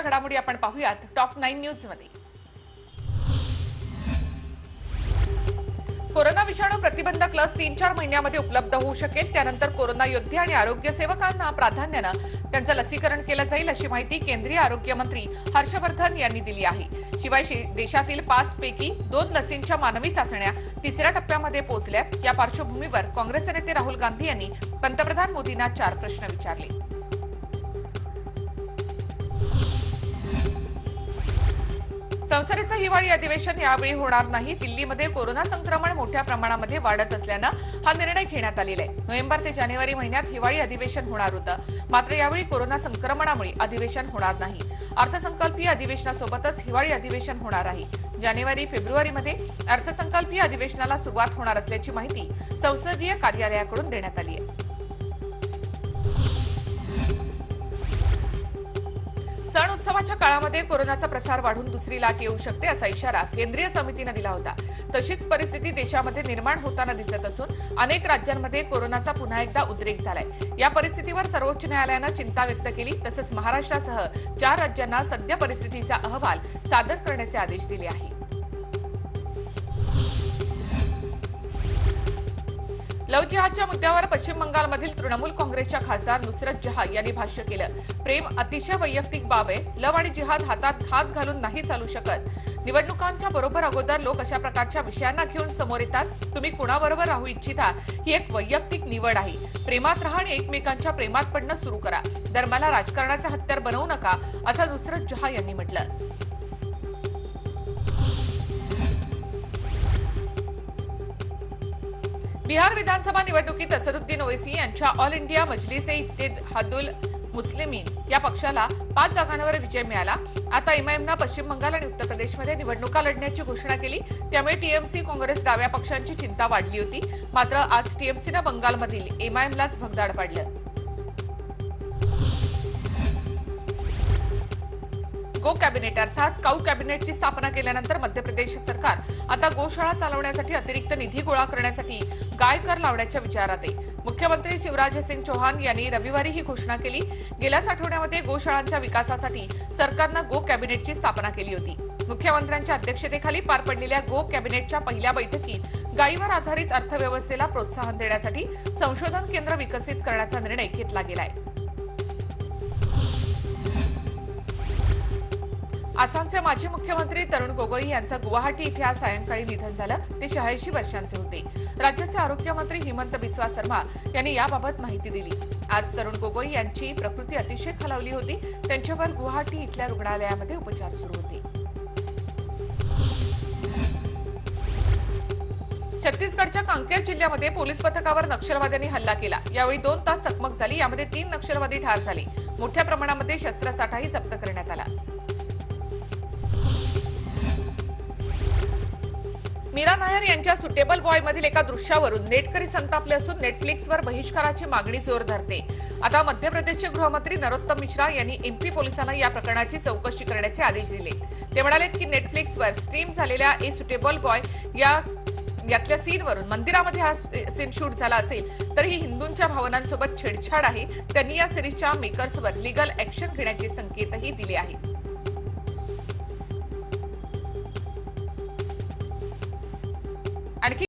घडामोडी आपण पाहूयात. टॉप नाईन न्यूजमध्ये कोरोना विषाणू प्रतिबंधक लस तीन चार महिन्यामध्ये उपलब्ध होऊ शकेल. त्यानंतर कोरोना योद्धे आणि आरोग्य सेवकांना प्राधान्यानं त्यांचं लसीकरण केलं जाईल अशी माहिती केंद्रीय आरोग्य मंत्री हर्षवर्धन यांनी दिली आहे. शिवाय देशातील पाच पैकी दोन लसींच्या मानवी चाचण्या तिसऱ्या टप्प्यामध्ये पोहोचल्या या पार्श्वभूमीवर काँग्रेसचे नेते राहुल गांधी यांनी पंतप्रधान मोदींना चार प्रश्न विचारले. संसदेचं हिवाळी अधिवेशन यावेळी होणार नाही. दिल्लीमध्ये कोरोना संक्रमण मोठ्या प्रमाणामध्ये वाढत असल्यानं हा निर्णय घेण्यात आलेला आहे. नोव्हेंबर ते जानेवारी महिन्यात हिवाळी अधिवेशन होणार होतं. मात्र यावेळी कोरोना संक्रमणामुळे अधिवेशन होणार नाही. अर्थसंकल्पीय अधिवेशनासोबतच हिवाळी अधिवेशन होणार आहे. जानेवारी फेब्रुवारीमध्ये अर्थसंकल्पीय अधिवेशनाला सुरुवात होणार असल्याची माहिती संसदीय कार्यालयाकडून देण्यात आली आहे. सण उत्सवाच्या काळामध्ये कोरोनाचा प्रसार वाढून दुसरी लाट येऊ शकते असा इशारा केंद्रीय समितीनं दिला होता. तशीच परिस्थिती देशामध्ये निर्माण होताना दिसत असून अनेक राज्यांमध्ये कोरोनाचा पुन्हा एकदा उद्रेक झालाय. या परिस्थितीवर सर्वोच्च न्यायालयानं चिंता व्यक्त केली तसंच महाराष्ट्रासह चार राज्यांना सद्य परिस्थितीचा अहवाल सादर करण्याचे आदेश दिले आहेत. लव जिहादच्या मुद्द्यावर पश्चिम बंगालमधील तृणमूल काँग्रेसच्या खासदार नुसरत जहा यांनी भाष्य केलं. प्रेम अतिशय वैयक्तिक बाब आहे. लव आणि जिहाद हातात हात घालून नाही चालू शकत. निवडणुकांच्या बरोबर अगोदर लोक अशा प्रकारच्या विषयांना घेऊन समोर येतात. तुम्ही कुणाबरोबर राहू इच्छिता ही एक वैयक्तिक निवड आहे. प्रेमात राहा आणि एकमेकांच्या प्रेमात पडणं सुरू करा. धर्माला राजकारणाचा हत्यार बनवू नका असं नुसरत जहा यांनी म्हटलं. बिहार विधानसभा निवडणुकीत असरुद्दीन ओवेसी यांच्या ऑल इंडिया मजलिस ए इत्तेहादुल मुस्लिमीन या पक्षाला पाच जागांवर विजय मिळाला. आता एमआयएमनं पश्चिम बंगाल आणि उत्तर प्रदेशमध्ये निवडणुका लढण्याची घोषणा केली. त्यामुळे टीएमसी काँग्रेस डाव्या पक्षांची चिंता वाढली होती. मात्र आज टीएमसीनं बंगालमधील एमआयएमलाच भगदाड पाडलं. गो कॅबिनेट अर्थात काऊ कॅबिनेटची स्थापना केल्यानंतर मध्य प्रदेश सरकार आता गोशाळा चालवण्यासाठी अतिरिक्त निधी गोळा करण्यासाठी गाय कर लावण्याच्या विचारात आहे. मुख्यमंत्री शिवराज सिंग चौहान यांनी रविवारी ही घोषणा केली. गेल्याच आठवड्यामध्ये गोशाळांच्या विकासासाठी सरकारनं गो कॅबिनेटची स्थापना केली होती. मुख्यमंत्र्यांच्या अध्यक्षतेखाली पार पडलेल्या गो कॅबिनेटच्या पहिल्या बैठकीत गायीवर आधारित अर्थव्यवस्थेला प्रोत्साहन देण्यासाठी संशोधन केंद्र विकसित करण्याचा निर्णय घेतला गेलाय. आसामचे माजी मुख्यमंत्री तरुण गोगोई यांचं गुवाहाटी इथे आज सायंकाळी निधन झालं. ते शहाऐंशी वर्षांचे होते. राज्याचे आरोग्यमंत्री हिमंत बिस्वा शर्मा यांनी याबाबत माहिती दिली. आज तरुण गोगोई यांची प्रकृती अतिशय खालावली होती. त्यांच्यावर गुवाहाटी इथल्या रुग्णालयामध्ये उपचार सुरू होते. छत्तीसगडच्या कांकेर जिल्ह्यामध्ये पोलीस पथकावर नक्षलवाद्यांनी हल्ला केला. यावेळी दोन तास चकमक झाली. यामध्ये तीन नक्षलवादी ठार झाले. मोठ्या प्रमाणामध्ये शस्त्रसाठाही जप्त करण्यात आला. मीरा नायर यांच्या सुटेबल बॉय मधील एका दृश्यावरून नेटकरी संतापले असून नेटफ्लिक्सवर बहिष्काराची मागणी जोर धरते. आता मध्य प्रदेशचे गृहमंत्री नरोत्तम मिश्रा यांनी एमपी पोलिसांना या प्रकरणाची चौकशी करण्याचे आदेश दिले. ते म्हणाले की नेटफ्लिक्सवर स्ट्रीम झालेल्या ए सुटेबल बॉय या यातल्या सीनवरून मंदिरामध्ये हा सीन शूट झाला असेल तरीही हिंदूंच्या भावनांसोबत छेडछाड आहे. त्यांनी या सिरीजच्या मेकर्सवर लिगल ऍक्शन घेण्याचे संकेतही दिले आहेत.